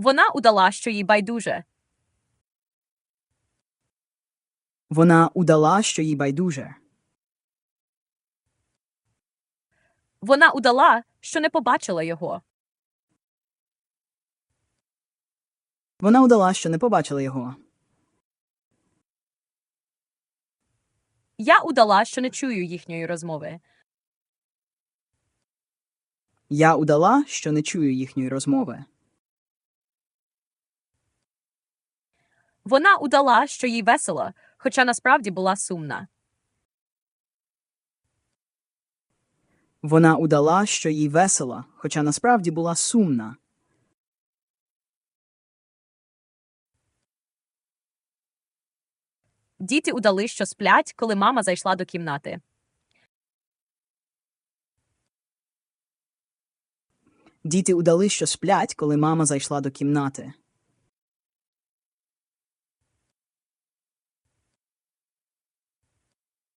Вона удала, що їй байдуже. Вона удала, що їй байдуже. Вона удала, що не побачила його. Вона удала, що не побачила його. Я удала, що не чую їхньої розмови. Я удала, що не чую їхньої розмови. Вона удала, що їй весело, хоча насправді була сумна. Вона удала, що їй весело, хоча насправді була сумна. Діти удали, що сплять, коли мама зайшла до кімнати. Діти удали, що сплять, коли мама зайшла до кімнати.